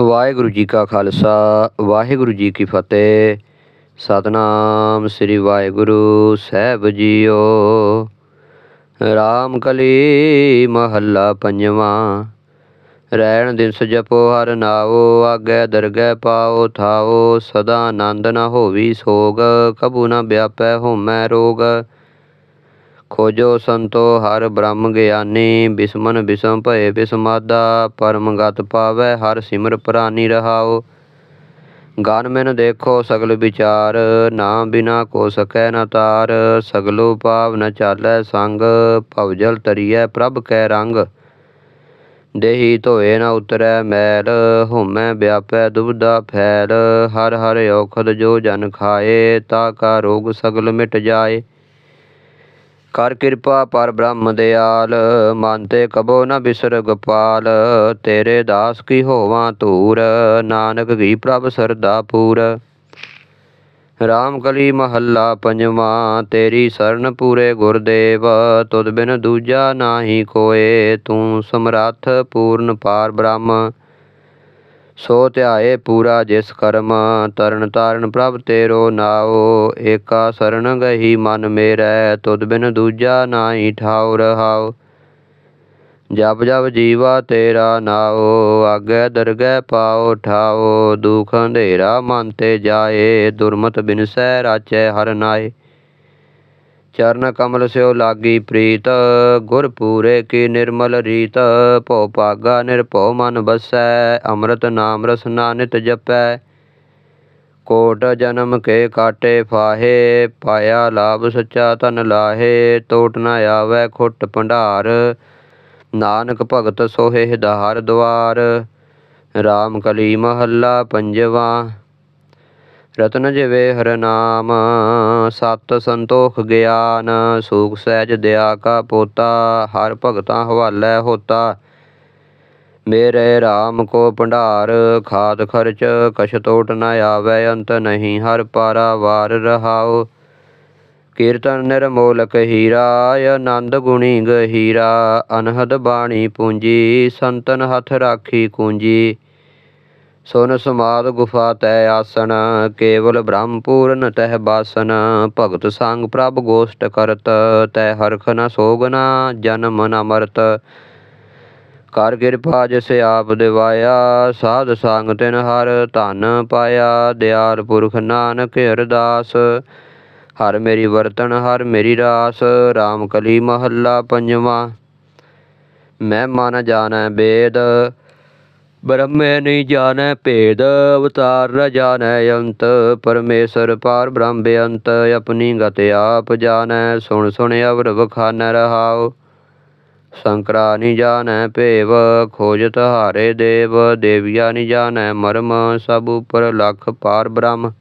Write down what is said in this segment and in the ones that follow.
ਵਾਹਿਗੁਰੂ ਜੀ ਕਾ ਖਾਲਸਾ, ਵਾਹਿਗੁਰੂ ਜੀ ਕੀ ਫਤਿਹ। ਸਤਨਾਮ ਸ੍ਰੀ ਵਾਹਿਗੁਰੂ ਸਾਹਿਬ ਜੀਓ। ਰਾਮ ਕਲੀ ਮਹੱਲਾ ਪੰਜਵਾਂ। ਰਹਿਣ ਦਿਨਸ ਜਪੋ ਹਰ ਨਾਉ ਆਗੇ ਦਰਗਹਿ ਪਾਓ, ਥਾਓ, ਸਦਾ ਆਨੰਦ ਨ ਹੋਵੀ ਸੋਗ, ਕਬੂ ਨ ਵਿਆਪੈ ਹੋਮੈ ਰੋਗ। ਖੋਜੋ ਸੰਤੋ, ਹਰ ਬ੍ਰਹਮ ਗਿਆਨੀ, ਬਿਸਮਨ ਬਿਸਮ ਭਏ ਬਿਸਮਾਦਾ, ਪਰਮ ਗਤ ਪਾਵੈ ਹਰ ਸਿਮਰ ਪ੍ਰਾਨੀ ਰਹਾਓ ਗਨ ਮੈਨ ਦੇਖੋ ਸਗਲ ਵਿਚਾਰ, ਨਾ ਬਿਨਾ ਕੋ ਸਕੈ ਨਾ ਤਾਰ, ਸਗਲੋ ਪਾਵ ਨ ਚਾਲੈ ਸੰਗ ਭਵਜਲ ਤਰੀਐ ਪ੍ਰਭ ਕੈ ਰੰਗ। ਦੇਹੀ ਧੋਏ ਨ ਉਤਰੈ ਮੈਲ, ਹੋਮੈ ਵਿਆਪੈ ਦੁਬਦਾ ਫੈਲ, ਹਰ ਹਰ ਔਖਦ ਜੋ ਜਨ ਖਾਏ, ਤਾ ਕਾ ਰੋਗ ਸਗਲ ਮਿਟ ਜਾਏ। ਕਰ ਕਿਰਪਾ ਪਰ ਬ੍ਰਹਮ ਦਿਆਲ, ਮਨ ਤੇ ਕਬੋ ਨ ਬਿਸਰ ਗੋਪਾਲ, ਤੇਰੇ ਦਾਸ ਕੀ ਹੋਵਾਂ ਧੂਰ, ਨਾਨਕ ਕੀ ਪ੍ਰਭ ਸਰਦਾ ਪੂਰ। ਰਾਮ ਕਲੀ ਮਹੱਲਾ ਪੰਜਵਾਂ, ਤੇਰੀ ਸਰਨ ਪੂਰੇ ਗੁਰਦੇਵ, ਤੁਧ ਬਿਨ ਦੂਜਾ ਨਾਹੀ ਕੋਏ ਤੂੰ ਸਮਰੱਥ ਪੂਰਨ ਪਾਰ ਬ੍ਰਹਮ। ਸੋ ਧਿਆਏ ਪੂਰਾ ਜਿਸ ਕਰਮ, ਤਰਨ ਤਾਰਨ ਪ੍ਰਭ ਤੇਰੋ ਨਾਉ, ਏਕਾ ਸਰਣ ਗਹੀ ਮਨ ਮੇਰੈ, ਤੁਧ ਬਿਨ ਦੂਜਾ ਨਾਹੀ ਠਾਉ ਰਹਾਉ। ਜਪ ਜਪ ਜੀਵਾ ਤੇਰਾ ਨਾਉ, ਆਗੇ ਦਰਗਹਿ ਪਾਉ ਠਾਉ। ਦੁਖ ਅੰਧੇਰਾ ਮਨ ਤੇ ਜਾਏ, ਦੁਰਮਤ ਬਿਨਸੈ ਰਾਚੈ ਹਰ ਨਾਏ। ਚਰਨ ਕਮਲ ਸਿਓ ਲਾਗੀ ਪ੍ਰੀਤ ਗੁਰ ਪੂਰੇ ਕੀ ਨਿਰਮਲ ਰੀਤ, ਭਉ ਭਾਗਾ ਨਿਰਭਉ ਮਨ ਬਸੈ, ਅੰਮ੍ਰਿਤ ਨਾਮ ਰਸਨਾ ਨਿਤ ਜਪੈ। ਕੋਟ ਜਨਮ ਕੇ ਕਾਟੇ ਫਾਹੇ, ਪਾਇਆ ਲਾਭ ਸੱਚਾ ਤਨ ਲਾਹੇ ਟੋਟ ਨ ਆਵੈ ਖੁੱਟ ਭੰਡਾਰ। ਨਾਨਕ ਭਗਤ ਸੋਹੇ ਹਿਦਾਰ ਦੁਆਰ, ਰਾਮ ਕਲੀ ਮਹੱਲਾ ਪੰਜਵਾ। ਰਤਨ ਜਿਵੇ ਹਰ ਨਾਮ, ਸਤ ਸੰਤੋਖ ਗਿਆਨ, ਸੂਖ ਸਹਿਜ ਦਿਆ ਕਾ ਪੋਤਾ, ਹਰ ਭਗਤਾਂ ਹਵਾਲੇ ਹੋਤਾ। ਮੇਰੇ RAM ਕੋ ਭੰਡਾਰ, ਖਾਦ ਖਰਚ, ਕਛ ਟੋਟ ਨ ਆਵੈ, ਅੰਤ ਨਹੀਂ ਹਰ ਪਾਰਾ ਵਾਰ ਰਹਾਉ। ਕੀਰਤਨ ਨਿਰਮੋਲਕ ਹੀਰਾ, ਆਨੰਦ ਗੁਣੀ ਗਹੀਰਾ, ਅਨਹਦ ਬਾਣੀ ਪੂੰਜੀ, ਸੰਤਨ ਹੱਥ ਰਾਖੀ ਕੁੰਜੀ। ਸੁਨ ਸਮਾਦ ਗੁਫਾ ਤੈ ਆਸਨ ਕੇਵਲ ਬ੍ਰਹਮ ਪੂਰਨ ਤਹਿ ਬਾਸਨ। ਭਗਤ ਸੰਗ ਪ੍ਰਭ ਗੋਸ਼ਟ ਕਰਤ, ਤੈ ਹਰਖ ਨ ਸੋਗਨਾ ਜਨਮ ਨ ਮਰਤ। ਕਰ ਕਿਰਪਾ ਜਿਸ ਆਪ ਦਿਵਾਇਆ, ਸਾਧ ਸੰਗ ਤਿਨ ਹਰ ਧਨ ਪਾਇਆ। ਦਿਆਲ ਪੁਰਖ ਨਾਨਕ ਅਰਦਾਸ, ਹਰ ਮੇਰੀ ਵਰਤਨ ਹਰ ਮੇਰੀ ਰਾਸ। RAM ਕਲੀ ਮਹੱਲਾ ਪੰਜਵਾਂ। ਮੈਂ ਮਨ ਜਾਣੈ ਬੇਦ ਬ੍ਰਹਮੇ ਨਹੀਂ ਜਾਣੈ ਭੇਦ, ਅਵਤਾਰ ਨ ਜਾਣੈ ਅੰਤ। ਪਰਮੇਸ਼ਰ ਪਾਰ ਬ੍ਰਹਮ ਬੇਅੰਤ ਆਪਣੀ ਗਤ ਆਪ ਜਾਣੈ। ਸੁਣ ਸੁਣ ਅਵਰ ਵਖਾਨੈ ਰਹਾਉ। ਸੰਕਰਾ ਨੀ ਜਾਣੈ ਭੇਵ ਖੋਜਤ ਹਾਰੇ ਦੇਵ। ਦੇਵਿਆ ਨੀ ਜਾਣੈ ਮਰਮ, ਸਭ ਉਪਰ ਲਖ ਪਾਰ ਬ੍ਰਹਮ।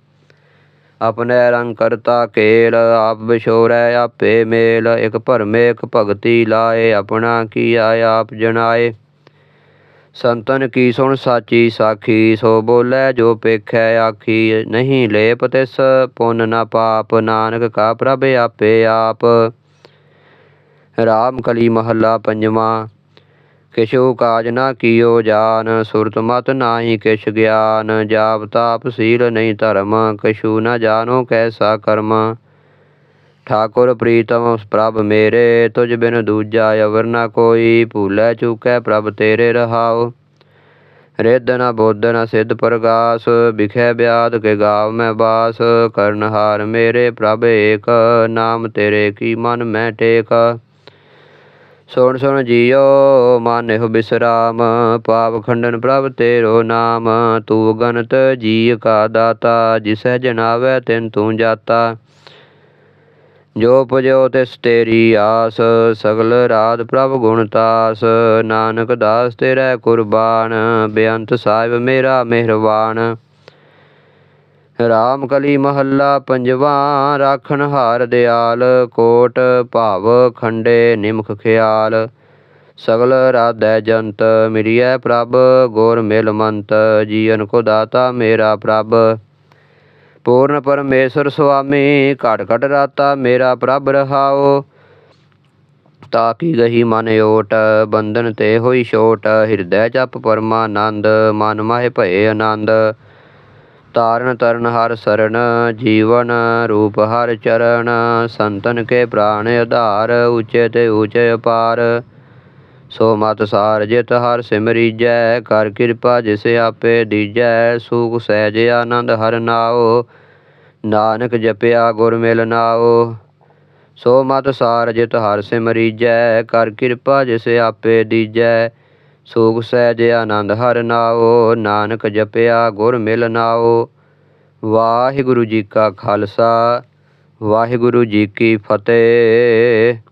ਆਪਣੇ ਰੰਗ ਕਰਤਾ ਕੇਲ, ਆਪ ਵਿਛੋਰੈ ਆਪੇ ਮੇਲ। ਇਕ ਭਰਮੇ, ਇਕ ਭਗਤੀ ਲਾਏ, ਆਪਣਾ ਕੀਆ ਆਪ ਜਣਾਏ। ਸੰਤਨ ਕੀ ਸੁਣ ਸਾਚੀ ਸਾਖੀ, ਸੋ ਬੋਲੇ ਜੋ ਪੇਖੈ ਆਖੀ, ਨਹੀਂ ਲੇਪ ਤਿਸ ਪੁੰਨ ਨਾ ਪਾਪ, ਨਾਨਕ ਕਾ ਪ੍ਰਭ ਆਪੇ ਆਪ। ਰਾਮ ਕਲੀ ਮਹੱਲਾ ਪੰਜਵਾਂ, ਕਿਛੂ ਕਾਜ ਨਾ ਕੀਓ ਜਾਨ, ਸੁਰਤ ਮਤ ਨਾਹੀ ਕਿਛ ਗਿਆਨ, ਜਾਪ ਤਾਪ ਸੀਲ ਨਹੀਂ ਧਰਮ, ਕਛੂ ਨਾ ਜਾਣੋ ਕੈਸਾ ਕਰਮ। ਠਾਕੁਰ ਪ੍ਰੀਤਮ ਪ੍ਰਭ ਮੇਰੇ, ਤੁਝ ਬਿਨ ਦੂਜਾ ਅਵਰ ਨ ਕੋਈ, ਭੂਲੇ ਚੁਕੈ ਪ੍ਰਭ ਤੇਰੇ ਰਹਾਉ। ਰਿੱਧ ਨ ਬੁੱਧ ਨ ਸਿੱਧ ਪ੍ਰਗਾਸ ਬਿਖੈ ਬਿਆਦ ਕੇ ਗਾਵ ਮੈਂ ਬਾਸ। ਕਰਨਹਾਰ ਮੇਰੇ ਪ੍ਰਭ ਏਕ, ਨਾਮ ਤੇਰੇ ਕੀ ਮਨ ਮੈਂ ਟੇਕ। ਸੁਣ ਸੁਣ ਜੀਓ ਮਾਨਿਹੁ ਬਿਸਰਾਮ, ਪਾਪ ਖੰਡਨ ਪ੍ਰਭ ਤੇਰੋ ਨਾਮ। ਤੂੰ ਗਨਤ ਜੀ ਕਾ ਦਾਤਾ, ਜਿਸੈ ਜਨਾਵੈ ਤਿਨ ਤੂੰ ਜਾਤਾ। ਜੋ ਪੁਜੋ ਤਿਸ ਤੇਰੀ ਆਸ, ਸਗਲ ਰਾਤ ਪ੍ਰਭ ਗੁਣ ਤਾਸ। ਨਾਨਕ ਦਾਸ ਤੇਰਾ ਕੁਰਬਾਨ, ਬੇਅੰਤ ਸਾਹਿਬ ਮੇਰਾ ਮਿਹਰਬਾਨ। ਰਾਮ ਕਲੀ ਮਹੱਲਾ ਪੰਜਵਾਂ, ਰਾਖਣ ਹਾਰ ਦਿਆਲ, ਕੋਟ ਭਾਵ ਖੰਡੇ ਨਿਮਖ ਖਿਆਲ। ਸਗਲ ਰਾਧੈ ਜੰਤ, ਮਿਰਿਐ ਪ੍ਰਭ ਗੋਰ ਮਿਲ ਮੰਤ, ਜੀਵਨ ਕੋ ਦਾਤਾ ਮੇਰਾ ਪ੍ਰਭ। ਪੂਰਨ ਪਰਮੇਸ਼ਰ ਸੁਆਮੀ ਘਟ ਘਟ ਰਾਤਾ ਮੇਰਾ ਪ੍ਰਭ ਰਹਾਉ ਤਾ ਕੀ ਗਹੀ ਮਨ ਓਟ, ਬੰਧਨ ਤੇ ਹੋਈ ਛੋਟ, ਹਿਰਦੈ ਜਪ ਪਰਮਾਨੰਦ ਮਨ ਮਾਹਿ ਭਏ ਆਨੰਦ। ਤਾਰਨ ਤਰਨ ਹਰ ਸਰਣ, ਜੀਵਨ ਰੂਪ ਹਰ ਚਰਨ, ਸੰਤਨ ਕੇ ਪ੍ਰਾਣ ਆਧਾਰ, ਉੱਚੇ ਤੇ ਉੱਚੇ ਅਪਾਰ। ਸੋ ਮਤ ਸਾਰ ਜਿਤ ਹਰ ਸਿਮਰੀਜੈ, ਕਰ ਕਿਰਪਾ ਜਿਸ ਆਪੇ ਦੀਜੈ, ਸੁਖ ਸਹਿਜ ਆਨੰਦ ਹਰ ਨਾਓ ਨਾਨਕ ਜਪਿਆ ਗੁਰ ਮਿਲ ਨਾਉ। ਸੋ ਮਤ ਸਾਰ ਜਿਤ ਹਰ ਸਿਮਰੀਜੈ, ਕਰ ਕਿਰਪਾ ਜਿਸ ਆਪੇ ਦੀਜੈ, ਸੁਖ ਸਹਿਜ ਆਨੰਦ ਹਰ ਨਾਓ ਨਾਨਕ ਜਪਿਆ ਗੁਰ ਮਿਲ ਨਾਉ। ਵਾਹਿਗੁਰੂ ਜੀ ਕਾ ਖਾਲਸਾ, ਵਾਹਿਗੁਰੂ ਜੀ ਕੀ ਫਤਿਹ।